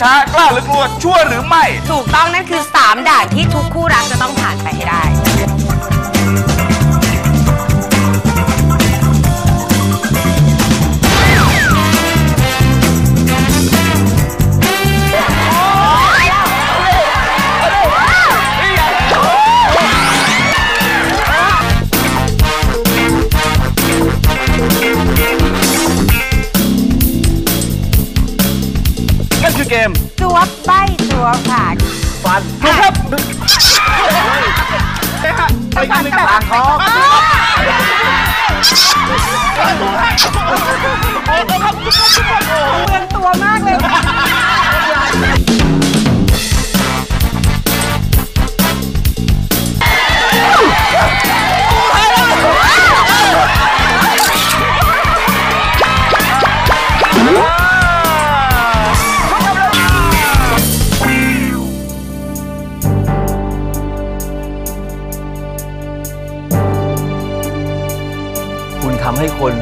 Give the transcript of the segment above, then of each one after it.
ช้ากล้าหรือกลัวชั่วหรือไม่ ถูกต้องนั่นคือ 3 ด่านที่ เกมตัวใบตัวผ่านฟันถูกครับไปกินต่างท้องเมื ทำให้คน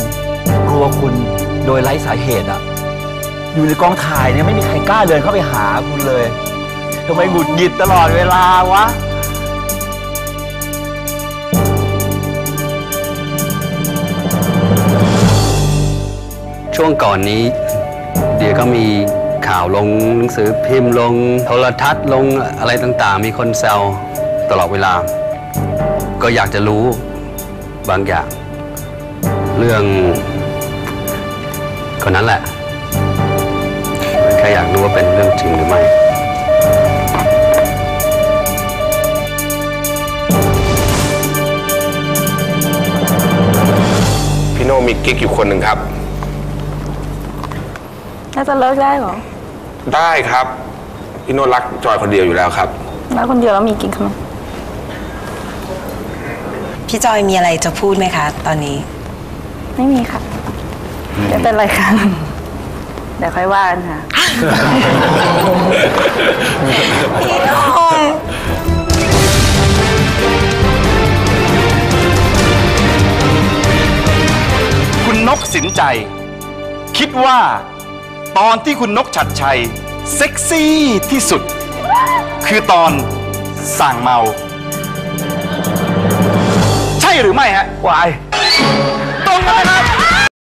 กลัวคุณโดยไร้สาเหตุอะ อยู่ในกองถ่ายเนี่ยไม่มีใครกล้าเดินเข้าไปหาคุณเลยทำไมหงุดหงิดตลอดเวลาวะช่วงก่อนนี้ เดี๋ยวก็มีข่าวลงหนังสือพิมพ์ลงโทรทัศน์ลงอะไรต่างๆ มีคนแซวตลอดเวลา ก็อยากจะรู้บางอย่าง เรื่องคนนั้นแหละแค่อยากรู้ว่าเป็นเรื่องจริงหรือไม่พี่โน่มีกิ๊กอยู่คนหนึ่งครับ น่าจะเลิกได้เหรอ ได้ครับ พี่โน่รักจอยคนเดียวอยู่แล้วครับ แล้วคนเดียวแล้วมีกิ๊กทำไมพี่จอยมีอะไรจะพูดไหมคะ ตอนนี้ ไม่มีค่ะไม่เป็นไรค่ะเดี๋ยวค่อยว่ากันค่ะคุณนกสินใจ คิดว่า ตอนที่คุณนกฉัดชัย เซ็กซี่ที่สุด คือตอนสั่งเมา ใช่หรือไม่ฮะวายตรงกัน นะครับ